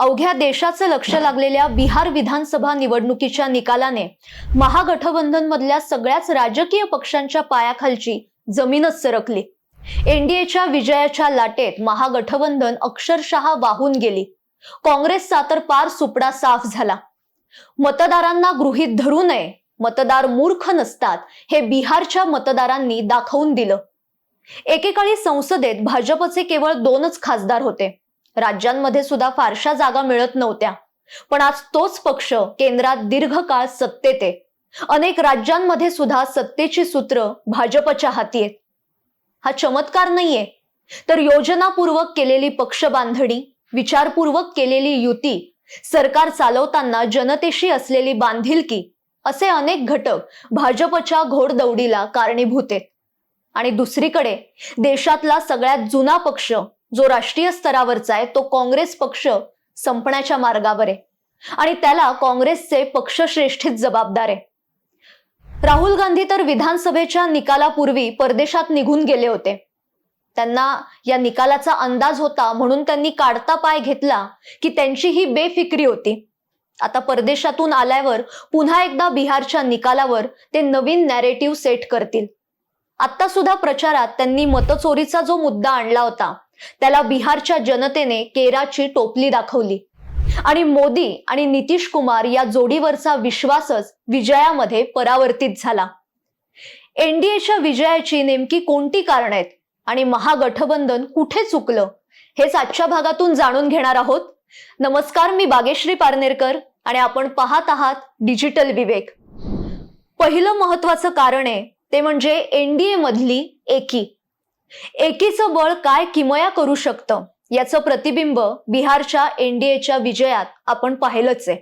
अवघ्या देशाचं लक्ष लागलेल्या बिहार विधानसभा निवडणुकीच्या निकालाने महागठबंधन मधल्या सगळ्याच राजकीय पक्षांच्या पायाखालची जमीनच सरकली. एनडीएच्या विजयाच्या लाटेत महागठबंधन अक्षरशः वाहून गेली. काँग्रेसचा तर पार सुपडा साफ झाला. मतदारांना गृहीत धरू नये मतदार मूर्ख नसतात हे बिहारच्या मतदारांनी दाखवून दिलं. एकेकाळी संसदेत भाजपचे केवळ दोनच खासदार होते. राज्यांमध्ये सुद्धा फारशा जागा मिळत नव्हत्या. पण आज तोच पक्ष केंद्रात दीर्घकाळ सत्तेत आहे. अनेक राज्यांमध्ये सुद्धा सत्तेची सूत्र भाजपच्या हाती आहेत. हा चमत्कार नाहीये. तर योजनापूर्वक केलेली पक्ष बांधणी विचारपूर्वक केलेली युती सरकार चालवताना जनतेशी असलेली बांधिलकी असे अनेक घटक भाजपच्या घोडदौडीला कारणीभूत आहेत. आणि दुसरीकडे देशातला सगळ्यात जुना पक्ष जो राष्ट्रीय स्तरावरचा आहे तो काँग्रेस पक्ष संपण्याच्या मार्गावर आहे. आणि त्याला काँग्रेसचे पक्षश्रेष्ठीच जबाबदार आहे. राहुल गांधी तर विधानसभेच्या निकालापूर्वी परदेशात निघून गेले होते. त्यांना या निकालाचा अंदाज होता म्हणून त्यांनी काढता पाय घेतला की त्यांची ही बेफिक्री होती. आता परदेशातून आल्यावर पुन्हा एकदा बिहारच्या निकालावर ते नवीन नॅरेटिव्ह सेट करतील. आता सुद्धा प्रचारात त्यांनी मतचोरीचा जो मुद्दा आणला होता त्याला बिहारच्या जनतेने केराची टोपली दाखवली. आणि मोदी आणि नितीश कुमार या जोडीवरचा विश्वासच विजयामध्ये परावर्तित झाला. एनडीएच्या विजयाची नेमकी कोणती कारण आहेत आणि महागठबंधन कुठे चुकलं हेच आजच्या भागातून जाणून घेणार आहोत. नमस्कार मी बागेश्री पारनेरकर आणि आपण पाहत आहात डिजिटल विवेक. पहिलं महत्वाचं कारण आहे ते म्हणजे एनडीए मधली एकी. एकीचं बळ काय किमया करू शकतं? याचं प्रतिबिंब बिहारच्या एनडीएच्या विजयात आपण पाहिलंच आहे.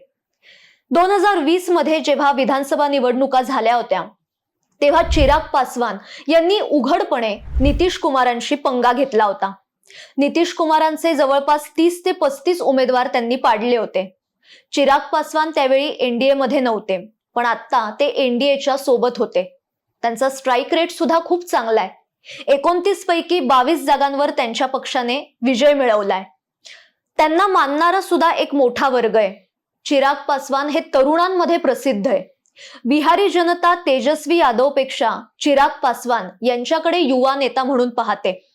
दोन हजार वीसमध्ये जेव्हा विधानसभा निवडणुका झाल्या होत्या तेव्हा चिराग पासवान यांनी उघडपणे नितीश कुमारांशी पंगा घेतला होता. नितीश कुमारांचे जवळपास तीस ते पस्तीस उमेदवार त्यांनी पाडले होते. चिराग पासवान त्यावेळी एनडीए मध्ये नव्हते पण आता ते एनडीएच्या सोबत होते. त्यांचा स्ट्राईक रेट सुद्धा खूप चांगला आहे. एकोणतीस पैकी बावीस जागांवर त्यांच्या पक्षाने विजय मिळवलाय. त्यांना मानणारा सुद्धा एक मोठा वर्ग आहे. चिराग पासवान हे तरुणांमध्ये प्रसिद्ध आहे. बिहारी जनता तेजस्वी यादवपेक्षा चिराग पासवान यांच्याकडे युवा नेता म्हणून पाहते.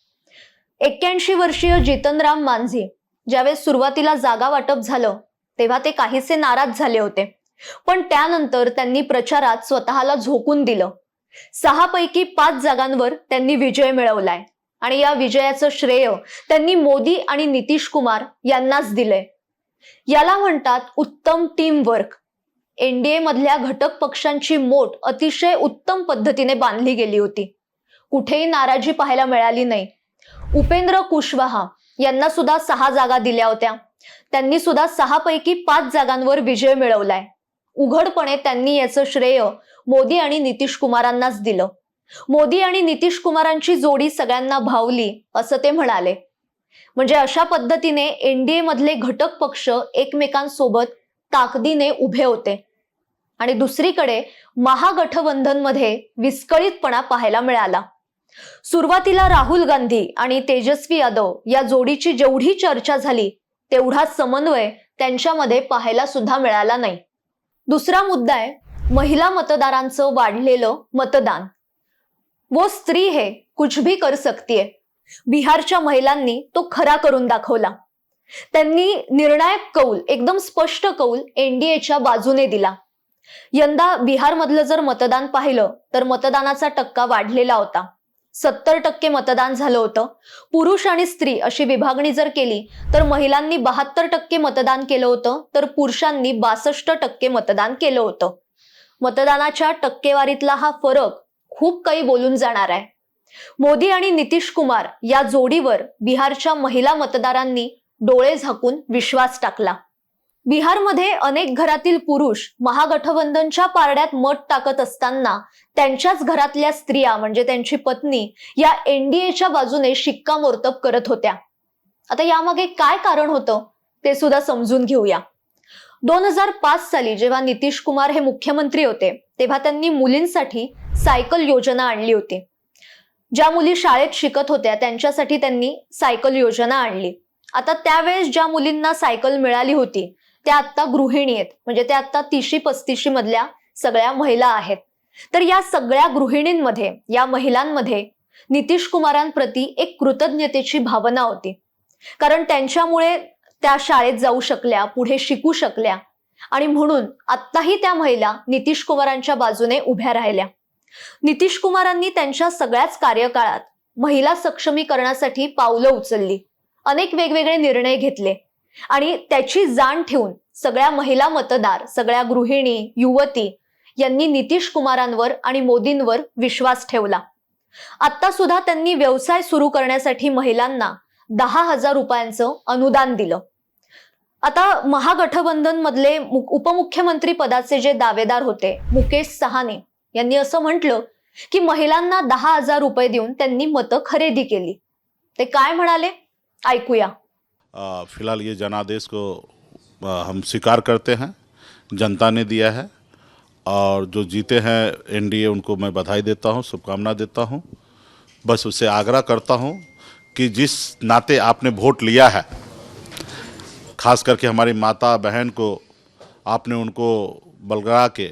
एक्क्याऐंशी वर्षीय जितनराम मांझी ज्यावेळेस सुरुवातीला जागा वाटप झालं तेव्हा ते काहीसे नाराज झाले होते. पण त्यानंतर त्यांनी प्रचारात स्वतःला झोकून दिलं. सहा पैकी पाच जागांवर त्यांनी विजय मिळवलाय. आणि या विजयाचं श्रेय त्यांनी मोदी आणि नितीश कुमार यांनाच दिलंय. याला म्हणतात उत्तम टीम वर्क एनडीए मधल्या घटक पक्षांची मोठ अतिशय उत्तम पद्धतीने बांधली गेली होती. कुठेही नाराजी पाहायला मिळाली नाही. उपेंद्र कुशवाहा यांना सुद्धा सहा जागा दिल्या होत्या. त्यांनी सुद्धा सहा पैकी पाच जागांवर विजय मिळवलाय. उघडपणे त्यांनी याचं श्रेय मोदी आणि नितीश कुमारांनाच दिलं. मोदी आणि नितीश कुमारांची जोडी सगळ्यांना भावली असं ते म्हणाले. म्हणजे अशा पद्धतीने एनडीए मधले घटक पक्ष एकमेकांसोबत ताकदीने उभे होते. आणि दुसरीकडे महागठबंधनमध्ये विस्कळीतपणा पाहायला मिळाला. सुरुवातीला राहुल गांधी आणि तेजस्वी यादव या जोडीची जेवढी चर्चा झाली तेवढा समन्वय त्यांच्यामध्ये पाहायला सुद्धा मिळाला नाही. दुसरा मुद्दा आहे महिला मतदारांचं वाढलेलं मतदान. वो स्त्री हे कुछ भी कर सकती है. बिहारच्या महिलांनी तो खरा करून दाखवला. त्यांनी निर्णायक कौल एकदम स्पष्ट कौल एनडीएच्या बाजूने दिला. यंदा बिहारमधलं जर मतदान पाहिलं तर मतदानाचा टक्का वाढलेला होता. सत्तर टक्के मतदान झालं होतं. पुरुष आणि स्त्री अशी विभागणी जर केली तर महिलांनी बहात्तर टक्के मतदान केलं होतं तर पुरुषांनी बासष्ट टक्के मतदान केलं होतं. मतदानाच्या टक्केवारीतला हा फरक खूप काही बोलून जाणार आहे. मोदी आणि नितीश कुमार या जोडीवर बिहारच्या महिला मतदारांनी डोळे झाकून विश्वास टाकला. बिहारमध्ये अनेक घरातील पुरुष महागठबंधनच्या पारड्यात मत टाकत असताना त्यांच्याच घरातल्या स्त्रिया म्हणजे त्यांची पत्नी या एनडीएच्या बाजूने शिक्कामोर्तब करत होत्या. आता यामागे काय कारण होतं ते सुद्धा समजून घेऊया. दोन हजार पाच साली जेव्हा नितीश कुमार हे मुख्यमंत्री होते तेव्हा त्यांनी मुलींसाठी सायकल योजना आणली होती. ज्या मुली शाळेत शिकत होत्या त्यांच्यासाठी त्यांनी सायकल योजना आणली. आता त्यावेळेस ज्या मुलींना सायकल मिळाली होती त्या आता गृहिणी आहेत. म्हणजे त्या आता तीशी पस्तीशी मधल्या सगळ्या महिला आहेत. तर या सगळ्या गृहिणींमध्ये या महिलांमध्ये नितीश कुमारांप्रती एक कृतज्ञतेची भावना होती. कारण त्यांच्यामुळे त्या शाळेत जाऊ शकल्या पुढे शिकू शकल्या आणि म्हणून आत्ताही त्या महिला नितीश कुमारांच्या बाजूने उभ्या राहिल्या. नितीश कुमारांनी त्यांच्या सगळ्याच कार्यकाळात महिला सक्षमीकरणासाठी पावलं उचलली. अनेक वेगवेगळे निर्णय घेतले. आणि त्याची जाण ठेवून सगळ्या महिला मतदार सगळ्या गृहिणी युवती यांनी नितीश कुमारांवर आणि मोदींवर विश्वास ठेवला. आता सुद्धा त्यांनी व्यवसाय सुरू करण्यासाठी महिलांना दहा हजार रुपयांचं अनुदान दिलं. आता महागठबंधन मधले उपमुख्यमंत्री पदाचे जे दावेदार होते मुकेश सहाने यांनी असं म्हटलं की महिलांना दहा हजार रुपये देऊन त्यांनी मतं खरेदी केली. ते काय म्हणाले? ऐकूया. फ़िलहाल ये जनादेश को हम स्वीकार करते हैं, जनता ने दिया है, और जो जीते हैं एनडीए उनको मैं बधाई देता हूँ, शुभकामना देता हूँ। बस उससे आग्रह करता हूँ कि जिस नाते आपने वोट लिया है, खास करके हमारी माता बहन को, आपने उनको बलगड़ा के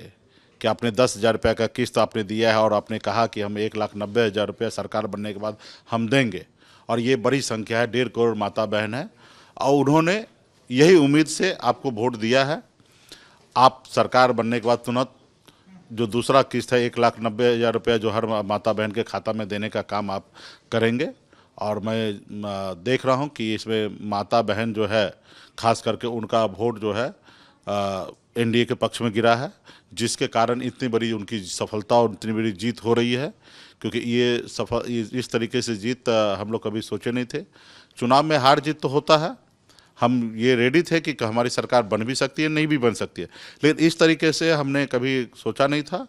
कि आपने दस हज़ार रुपये का किस्त आपने दिया है और आपने कहा कि हम एक लाख नब्बे हज़ार रुपये सरकार बनने के बाद हम देंगे। और ये बड़ी संख्या है, डेढ़ करोड़ माता बहन है और उन्होंने यही उम्मीद से आपको वोट दिया है। आप सरकार बनने के बाद तुरंत जो दूसरा किस्त है, एक लाख नब्बे हज़ार रुपया जो हर माता बहन के खाता में देने का काम आप करेंगे। और मैं देख रहा हूँ कि इसमें माता बहन जो है, खास करके उनका वोट जो है एनडीए के पक्ष में गिरा है, जिसके कारण इतनी बड़ी उनकी सफलता और इतनी बड़ी जीत हो रही है, क्योंकि ये सफल, इस तरीके से जीत हम लोग कभी सोचे नहीं थे। चुनाव में हार जीत तो होता है हम ये रेडी थे कि हमारी सरकार बन भी सकती है, नहीं भी बन सकती है। लेकिन इस तरीके से हमने कभी सोचा नहीं था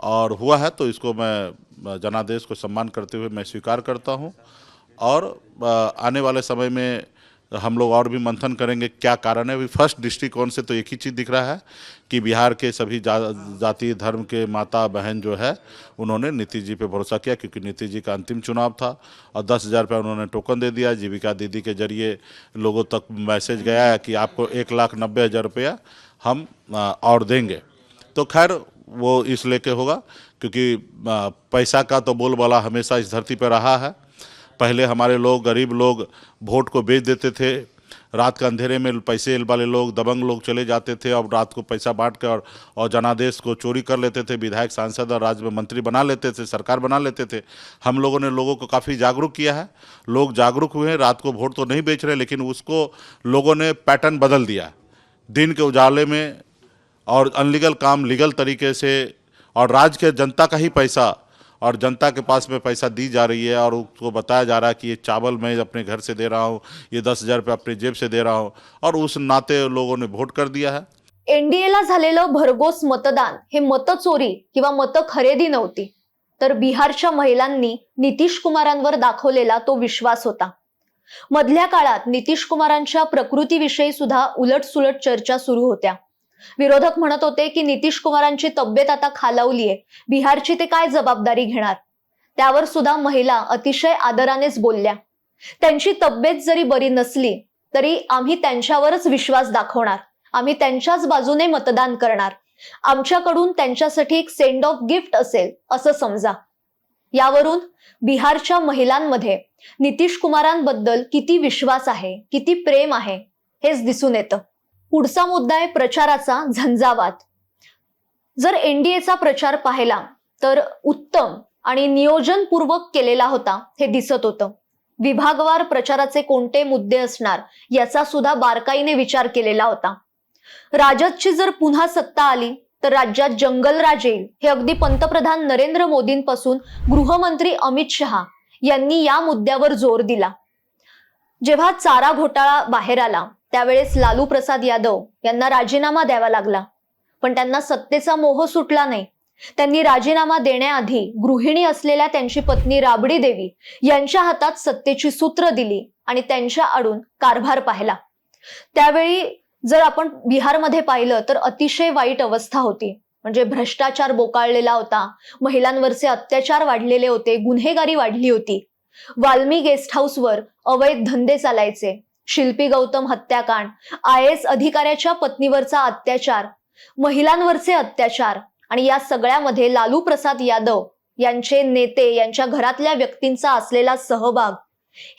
और हुआ है तो इसको मैं जनादेश को सम्मान करते हुए मैं स्वीकार करता हूँ। और आने वाले समय में हम लोग और भी मंथन करेंगे क्या कारण है? अभी फ़र्स्ट दृष्टिकोण से तो एक ही चीज़ दिख रहा है कि बिहार के सभी जा, जाति धर्म के माता बहन जो है उन्होंने नीतीश जी पे भरोसा किया क्योंकि नीतीश जी का अंतिम चुनाव था और दस हज़ार रुपया उन्होंने टोकन दे दिया जीविका दीदी के ज़रिए लोगों तक मैसेज गया है कि आपको एक लाख नब्बे हज़ार रुपया हम और देंगे। तो खैर वो इस लेके होगा क्योंकि पैसा का तो बोलबाला हमेशा इस धरती पर रहा है। पहले हमारे लोग गरीब लोग वोट को बेच देते थे। रात के अंधेरे में पैसे वाले लोग दबंग लोग चले जाते थे और रात को पैसा बांट कर और, और जनादेश को चोरी कर लेते थे। विधायक सांसद और राज्य में मंत्री बना लेते थे सरकार बना लेते थे। हम लोगों ने लोगों को काफ़ी जागरूक किया है। लोग जागरूक हुए हैं रात को वोट तो नहीं बेच रहे लेकिन उसको लोगों ने पैटर्न बदल दिया दिन के उजाले में और अनलीगल काम लीगल तरीके से और राज्य के जनता का ही पैसा और जनता के पास में पैसा दी जा रही है और उसको बताया जा रहा है कि ये चावल मैं अपने घर से दे रहा हूँ ये दस हज़ार रुपये अपने जेब से दे रहा हूँ और उस नाते लोगों ने वोट कर दिया है। एनडीएला झालेलं भरघोस मतदान हे मतचोरी किंवा मत खरेदी नव्हती तर बिहारच्या महिलांनी नितीश कुमारांवर दाखवलेला तो विश्वास होता. मधल्या काळात नितीश कुमारांच्या प्रकृतीविषयी सुद्धा उलटसुलट चर्चा सुरू होत्या. विरोधक म्हणत होते की नितीश कुमारांची तब्येत आता खालावलीये. बिहारची ते काय जबाबदारी घेणार? त्यावर सुद्धा महिला अतिशय आदरानेच बोलल्या. त्यांची तब्येत जरी बरी नसली तरी आम्ही त्यांच्यावरच विश्वास दाखवणार. आम्ही त्यांच्याच बाजूने मतदान करणार. आमच्याकडून त्यांच्यासाठी एक सेंड ऑफ गिफ्ट असेल असं समजा. यावरून बिहारच्या महिलांमध्ये नितीश कुमारांबद्दल किती विश्वास आहे किती प्रेम आहे हेच दिसून येतं. पुढचा मुद्दा आहे प्रचाराचा झंझावात. जर एनडीएचा प्रचार पाहिला तर उत्तम आणि नियोजनपूर्वक केलेला होता हे दिसत होतं. विभागवार प्रचाराचे कोणते मुद्दे असणार याचा सुद्धा बारकाईने विचार केलेला होता. राजदची जर पुन्हा सत्ता आली तर राज्यात जंगलराज येईल हे अगदी पंतप्रधान नरेंद्र मोदींपासून गृहमंत्री अमित शहा यांनी या मुद्द्यावर जोर दिला. जेव्हा चारा घोटाळा बाहेर आला त्यावेळेस लालू प्रसाद यादव यांना राजीनामा द्यावा लागला. पण त्यांना सत्तेचा मोह सुटला नाही. त्यांनी राजीनामा देण्याआधी गृहिणी असलेल्या त्यांची पत्नी राबडी देवी यांच्या हातात सत्तेची सूत्र दिली आणि त्यांच्या आडून कारभार पाहिला. त्यावेळी जर आपण बिहारमध्ये पाहिलं तर अतिशय वाईट अवस्था होती. म्हणजे भ्रष्टाचार बोकाळलेला होता. महिलांवरचे अत्याचार वाढलेले होते. गुन्हेगारी वाढली होती. वाल्मी गेस्ट हाऊसवर अवैध धंदे चालायचे. शिल्पी गौतम हत्याकांड आय एस अधिकाऱ्याच्या पत्नीवरचा अत्याचार महिलांवरचे अत्याचार आणि या सगळ्यामध्ये लालू प्रसाद यादव यांचे नेते यांच्या घरातल्या व्यक्तींचा असलेला सहभाग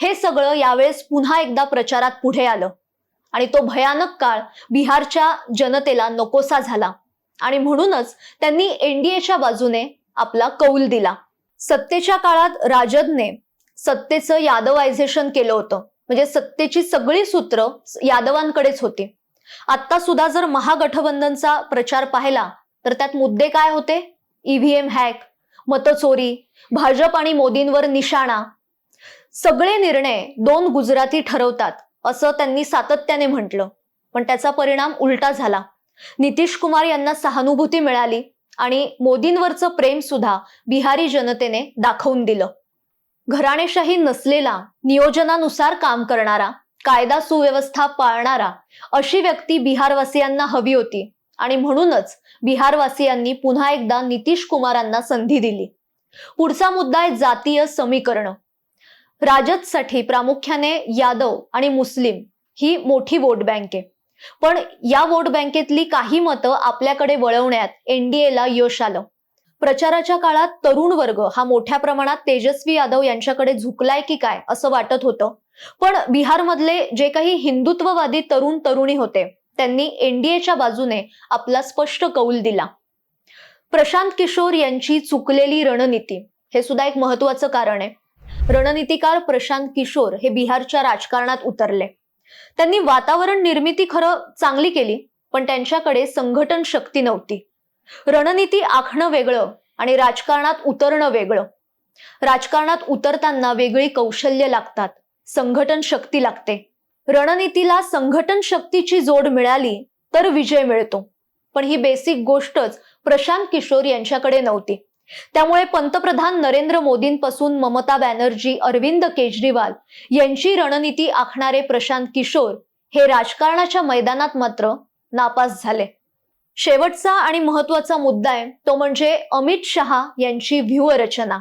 हे सगळं यावेळेस पुन्हा एकदा प्रचारात पुढे आलं. आणि तो भयानक काळ बिहारच्या जनतेला नकोसा झाला. आणि म्हणूनच त्यांनी एनडीएच्या बाजूने आपला कौल दिला. सत्तेच्या काळात राजदने सत्तेचं यादवायझेशन केलं होतं. म्हणजे सत्तेची सगळी सूत्र यादवांकडेच होती. आता सुद्धा जर महागठबंधनचा प्रचार पाहिला तर त्यात मुद्दे काय होते? ईव्हीएम हॅक मतचोरी भाजप आणि मोदींवर निशाणा. सगळे निर्णय दोन गुजराती ठरवतात असं त्यांनी सातत्याने म्हटलं. पण त्याचा परिणाम उलटा झाला. नितीश कुमार यांना सहानुभूती मिळाली आणि मोदींवरचं प्रेम सुद्धा बिहारी जनतेने दाखवून दिलं. घराणेशाही नसलेला नियोजनानुसार काम करणारा कायदा सुव्यवस्था पाळणारा अशी व्यक्ती बिहारवासियांना हवी होती. आणि म्हणूनच बिहारवासियांनी पुन्हा एकदा नितीश कुमारांना संधी दिली. पुढचा मुद्दा आहे जातीय समीकरण. राजदसाठी प्रामुख्याने यादव आणि मुस्लिम ही मोठी वोट बँक आहे. पण या वोट बँकेतली काही मतं आपल्याकडे वळवण्यात एनडीएला यश आलं. प्रचाराच्या काळात तरुण वर्ग हा मोठ्या प्रमाणात तेजस्वी यादव यांच्याकडे झुकलाय की काय असं वाटत होतं. पण बिहारमधले जे काही हिंदुत्ववादी तरुण तरुणी होते त्यांनी एनडीएच्या बाजूने आपला स्पष्ट कौल दिला. प्रशांत किशोर यांची चुकलेली रणनीती हे सुद्धा एक महत्वाचं कारण आहे. रणनीतीकार प्रशांत किशोर हे बिहारच्या राजकारणात उतरले. त्यांनी वातावरण निर्मिती खरं चांगली केली पण त्यांच्याकडे संघटन शक्ती नव्हती. रणनीती आखणं वेगळं आणि राजकारणात उतरणं वेगळं. राजकारणात उतरताना वेगळी कौशल्य लागतात संघटन शक्ती लागते. रणनीतीला संघटन शक्तीची जोड मिळाली तर विजय मिळतो. पण ही बेसिक गोष्टच प्रशांत किशोर यांच्याकडे नव्हती. त्यामुळे पंतप्रधान नरेंद्र मोदींपासून ममता बॅनर्जी अरविंद केजरीवाल यांची रणनीती आखणारे प्रशांत किशोर हे राजकारणाच्या मैदानात मात्र नापास झाले. शेवटचा आणि महत्त्वाचा मुद्दा आहे तो म्हणजे अमित शहा यांची व्यूहरचना.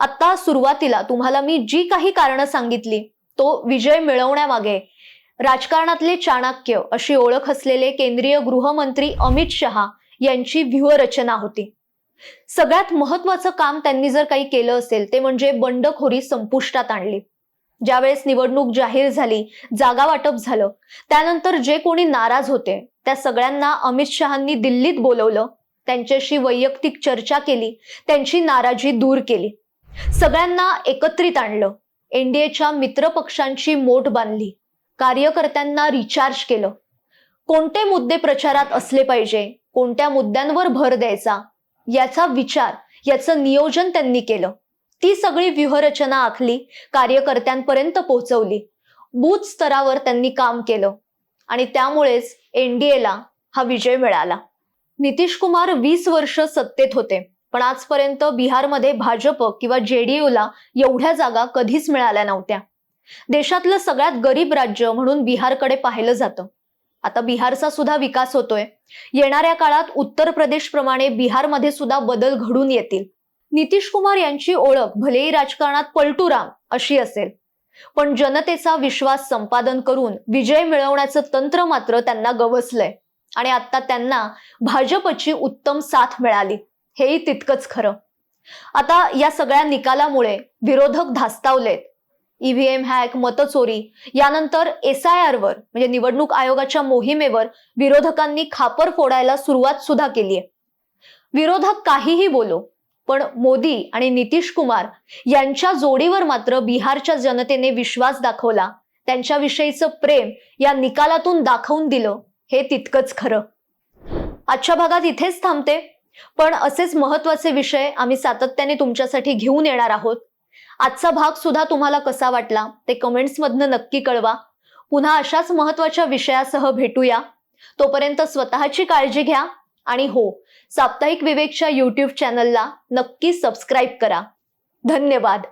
आता सुरुवातीला तुम्हाला मी जी काही कारणं सांगितली तो विजय मिळवण्यामागे राजकारणातले चाणक्य अशी ओळख असलेले केंद्रीय गृहमंत्री अमित शहा यांची व्यूहरचना होती. सगळ्यात महत्वाचं काम त्यांनी जर काही केलं असेल ते म्हणजे बंडखोरी संपुष्टात आणली. ज्यावेळेस निवडणूक जाहीर झाली जागा वाटप झालं. त्यानंतर जे कोणी नाराज होते त्या सगळ्यांना अमित शहांनी दिल्लीत बोलवलं. त्यांच्याशी वैयक्तिक चर्चा केली त्यांची नाराजी दूर केली. सगळ्यांना एकत्रित आणलं. एनडीएच्या मित्र पक्षांची मोठ बांधली. कार्यकर्त्यांना रिचार्ज केलं. कोणते मुद्दे प्रचारात असले पाहिजे कोणत्या मुद्द्यांवर भर द्यायचा याचा विचार याचं नियोजन त्यांनी केलं. ती सगळी व्यूहरचना आखली कार्यकर्त्यांपर्यंत पोहोचवली. बूथ स्तरावर त्यांनी काम केलं आणि त्यामुळेच एनडीएला हा विजय मिळाला. नितीश कुमार वीस वर्ष सत्तेत होते पण आजपर्यंत बिहारमध्ये भाजप किंवा जेडीयूला एवढ्या जागा कधीच मिळाल्या नव्हत्या. देशातलं सगळ्यात गरीब राज्य म्हणून बिहारकडे पाहिलं जातं. आता बिहारचा सुद्धा विकास होतोय. येणाऱ्या काळात उत्तर प्रदेश प्रमाणे बिहारमध्ये सुद्धा बदल घडून येतील. नितीश कुमार यांची ओळख भलेही राजकारणात पलटूराम अशी असेल. पण जनतेचा विश्वास संपादन करून विजय मिळवण्याचं तंत्र मात्र त्यांना गवसलंय. आणि आता त्यांना भाजपची उत्तम साथ मिळाली. हेही तितकंच खरं. आता या सगळ्या निकालामुळे विरोधक धास्तावलेत. EVM hack मतचोरी. यानंतर एस आय आर वर म्हणजे निवडणूक आयोगाच्या मोहिमेवर विरोधकांनी खापर फोडायला सुरुवात सुद्धा केली आहे विरोधक काहीही बोलो पण मोदी आणि नितीश कुमार यांच्या जोडीवर मात्र बिहारच्या जनतेने विश्वास दाखवला. त्यांच्याविषयीचं प्रेम या निकालातून दाखवून दिलं. हे तितकंच खरं. आजच्या भागात इथेच थांबते. पण असेच महत्त्वाचे विषय आम्ही सातत्याने तुमच्यासाठी घेऊन येणार आहोत. आजचा भाग सुद्धा तुम्हाला कसा वाटला ते कमेंट्समधनं नक्की कळवा. पुन्हा अशाच महत्त्वाच्या विषयासह भेटूया. तोपर्यंत स्वतःची काळजी घ्या. आणि हो साप्ताहिक विवेकच्या युट्यूब चॅनलला नक्की सबस्क्राईब करा. धन्यवाद.